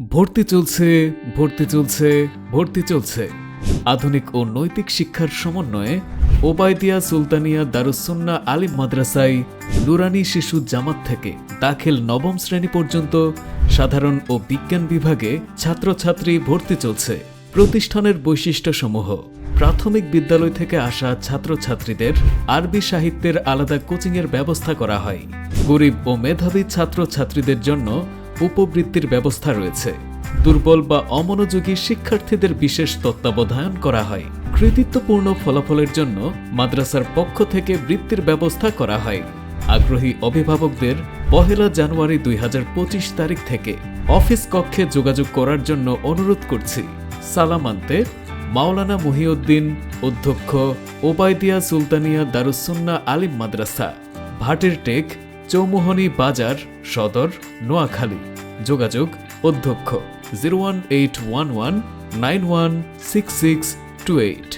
ভর্তি চলছে ভর্তি চলছে ভর্তি চলছে। আধুনিক ও নৈতিক শিক্ষার সমন্বয়ে ওবায়দিয়া সুলতানিয়া দারুসুন্না আলিম মাদ্রাসায় নুরানি শিশু জামাত থেকে দাখিল নবম শ্রেণি পর্যন্ত সাধারণ ও বিজ্ঞান বিভাগে ছাত্রছাত্রী ভর্তি চলছে। প্রতিষ্ঠানের বৈশিষ্ট্যসমূহ। প্রাথমিক বিদ্যালয় থেকে আসা ছাত্রছাত্রীদের আরবি সাহিত্যের আলাদা কোচিংয়ের ব্যবস্থা করা হয়। গরিব ও মেধাবী ছাত্রছাত্রীদের জন্য উপবৃত্তির ব্যবস্থা রয়েছে। দুর্বল বা অমনোযোগী শিক্ষার্থীদের বিশেষ তত্ত্বাবধান করা হয়। কৃতিত্বপূর্ণ ফলাফলের জন্য মাদ্রাসার পক্ষ থেকে বৃত্তির ব্যবস্থা করা হয়। আগ্রহী অভিভাবকদের পহেলা জানুয়ারি দুই হাজার পঁচিশ তারিখ থেকে অফিস কক্ষে যোগাযোগ করার জন্য অনুরোধ করছি। সালাম আনতে মাওলানা মহিউদ্দিন, অধ্যক্ষ ওবায়দিয়া সুলতানিয়া দারুসুন্না আলিম মাদ্রাসা ভাটের টেক চৌমোহনী বাজার, সদর, নোয়াখালী। যোগাযোগ অধ্যক্ষ, zero one eight one one nine one six six two eight.